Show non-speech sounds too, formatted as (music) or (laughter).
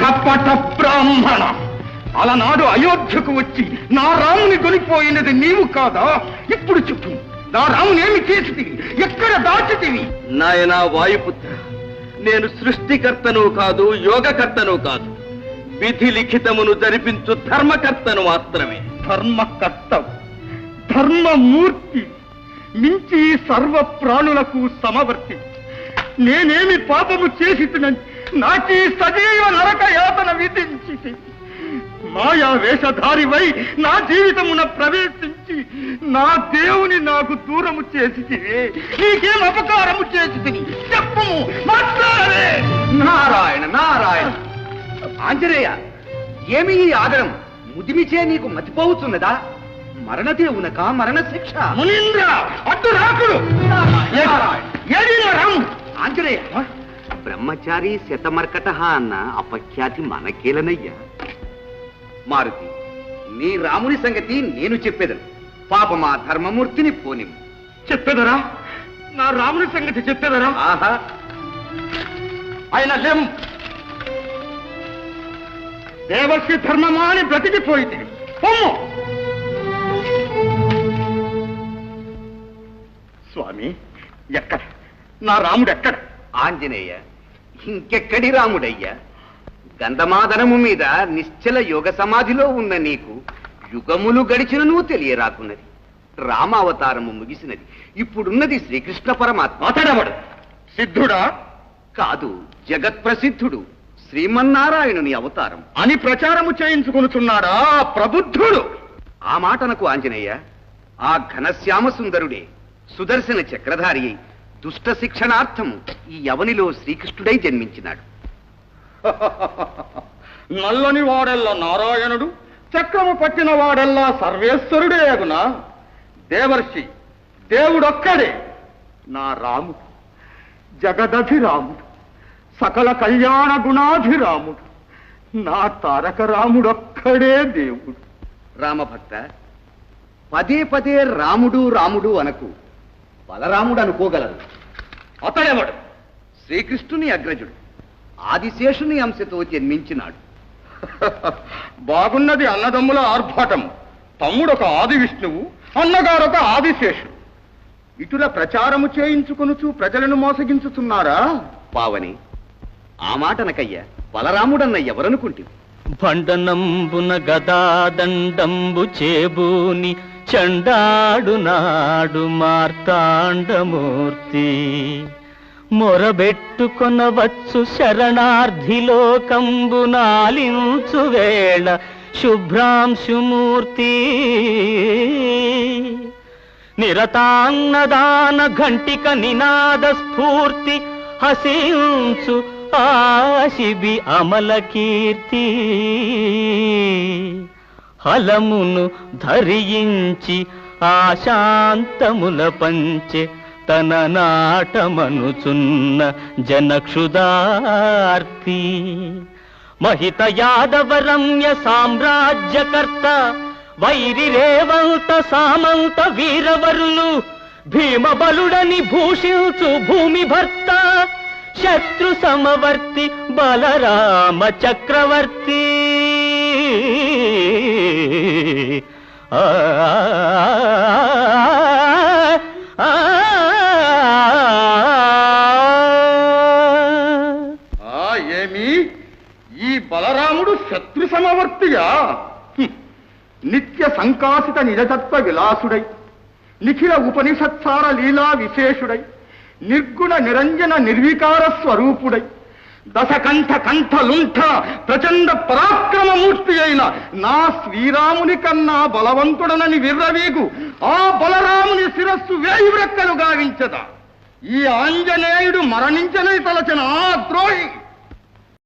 కపట బ్రాహ్మణ అలనాడు అయోధ్యకు వచ్చి నా రాముని కొనిపోయినది నీవు కాదా? ఇప్పుడు చెప్పు. నా రాముని ఏమి చేసి ఎక్కడ దాచితివి? నాయనా వాయుపుత్ర నేను సృష్టికర్తను కాదు యోగకర్తను కాదు. విధి లిఖితమును జరిపించు ధర్మకర్తను మాత్రమే. ధర్మకర్త. ధర్మమూర్తి. మించి సర్వ ప్రాణులకు సమవర్తి. నేనేమి పాపము చేసినని నాకీ సజీవ నరక యాతన విధించి మాయా వేషధారివై నా జీవితమున ప్రవేశించి నా దేవుని నాకు దూరము చేసి నీకేం అపకారము చేసి చెప్పము నారాయణ నారాయణ. ఆంజనేయ ఏమి ఈ ఆదరం? ముదిమిచే నీకు మతిపోవుతున్నదా మరణదేవునక మరణ శిక్ష మునీంద్ర అడ్డు రాకుడు! ఆంజనేయ. బ్రహ్మచారి శతమర్కట అన్న అపఖ్యాతి మనకేలనయ్యా. మారుతి నీ రాముని సంగతి నేను చెప్పేదను. పాపమా ధర్మమూర్తిని పోనిము చెప్పేదరా? నా రాముని సంగతి చెప్పేదరా? ఆహా. ఆయన లేం దేవర్షి ధర్మమా అని బ్రతికిపోయింది పొమ్ము! స్వామి ఎక్కడ? నా రాముడు ఎక్కడ? ఆంజనేయ ఇంకెక్కడి రాముడయ్యా? గంధమాదనము మీద నిశ్చల యోగ సమాధిలో ఉన్న నీకు యుగములు గడిచినను తెలియరాకున్నది. రామావతారము ముగిసినది. ఇప్పుడున్నది శ్రీకృష్ణ పరమాత్మ. అతడవడు? సిద్ధుడా? కాదు జగత్ప్రసిద్ధుడు. శ్రీమన్నారాయణుని అవతారం. అని ప్రచారము చేయించుకొనుచున్నాడా ప్రబుద్ధుడు? ఆ మాటనకు ఆంజనేయ ఆ ఘనశ్యామ సుందరుడే సుదర్శన చక్రధారి అయి దుష్ట శిక్షణార్థం ఈ యవనిలో శ్రీకృష్ణుడై జన్మించినాడు. (laughs) నల్లని వాడల్లా నారాయణుడు చక్రము పట్టిన వాడల్లా సర్వేశ్వరుడే అగునా. దేవర్షి దేవుడొక్కడే. నా రాముడు జగదభిరాముడు. సకల కళ్యాణ గుణాభిరాముడు. నా తారక రాముడొక్కడే దేవుడు. రామభక్త పదే పదే రాముడు రాముడు అనకు బలరాముడు అనుకోగలరు. అతడెవడు? శ్రీకృష్ణుని అగ్రజుడు. ఆదిశేషుని అంశతో జన్మించినాడు. (laughs) బాగున్నది అన్నదమ్ముల ఆర్భాటం. తమ్ముడొక ఆది విష్ణువు అన్నగారొక ఆదిశేషుడు. ఇటుల ప్రచారము చేయించుకొనుచు ప్రజలను మోసగించుతున్నారా పావని ఆ మాటనకయ్యా బలరాముడన్న ఎవరనుకుంటివి? భండనంబున గదాదండంబు చేబూని చండాడు నాడు మార్తాండమూర్తి. మొరబెట్టుకొనవచ్చు శరణార్థిలోకంబు నాలించు వేళ శుభ్రాంశుమూర్తి. నిరతాన్నదాన ఘంటిక నినాద స్ఫూర్తి హసించు ఆశిబి అమల కీర్తి. హలమును ధరించి ఆశాంతముల పంచె తన నాటమనుచున్న జనక్షుదార్తి. మహిత యాదవరమ్య సామ్రాజ్యకర్త వైరి రేవంత సామంత వీరవరులు భీమబలుడని భూషించు భూమి భర్త శత్రు సమవర్తి బలరామ చక్రవర్తి ఆ, ఏమి ఈ బలరాముడు శత్రు సమవర్తిగా నిత్య సంకాసిత నిజతత్వ విలాసుడై నిఖిల ఉపనిషత్సార లీలా విశేషుడై నిర్గుణ నిరంజన నిర్వికార స్వరూపుడై. దశకంఠ కంఠ లుంఠ ప్రచండ పరాక్రమమూర్తి అయిన నా శ్రీరాముని కన్నా బలవంతుడనని విర్రవీగు ఆ బలరాముని శిరస్సు వేయి వ్రక్కలు గావించదా. ఈ ఆంజనేయుడు మరణించనే తలచిన ఆ ద్రోహి